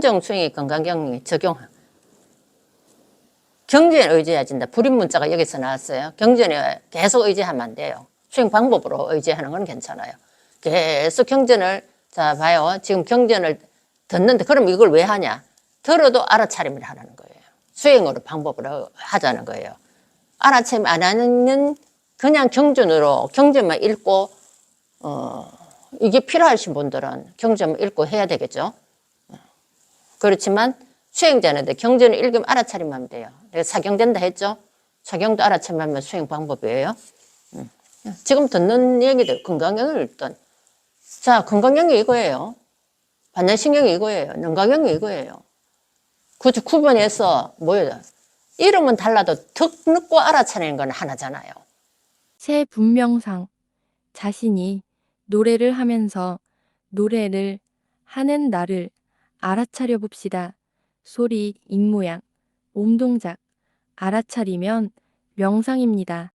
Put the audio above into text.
정수행이 건강경리 적용. 경전에 의지해야 된다. 불임 문자가 여기서 나왔어요. 경전에 계속 의지하면 안 돼요. 수행 방법으로 의지하는 건 괜찮아요. 계속 경전을 자 봐요. 지금 경전을 듣는데 그럼 이걸 왜 하냐? 들어도 알아차림을 하라는 거예요. 수행으로 방법으로 하자는 거예요. 알아차림 안 하는 그냥 경전으로 경전만 읽고 어 이게 필요하신 분들은 경전만 읽고 해야 되겠죠. 그렇지만 수행자는데 경전을 읽으면 알아차림하면 돼요. 내가 사경된다 했죠? 사경도 알아차림하면 수행 방법이에요. 음. 지금 듣는 얘기들 건강경을 읽던 자 건강경이 이거예요. 반야신경이 이거예요. 능가경이 이거예요. 그죠 구분해서 뭐예요? 이름은 달라도 득 늦고 알아차리는 건 하나잖아요. 새 분명상 자신이 노래를 하면서 노래를 하는 나를 알아차려 봅시다. 소리, 입모양, 몸동작 알아차리면 명상입니다.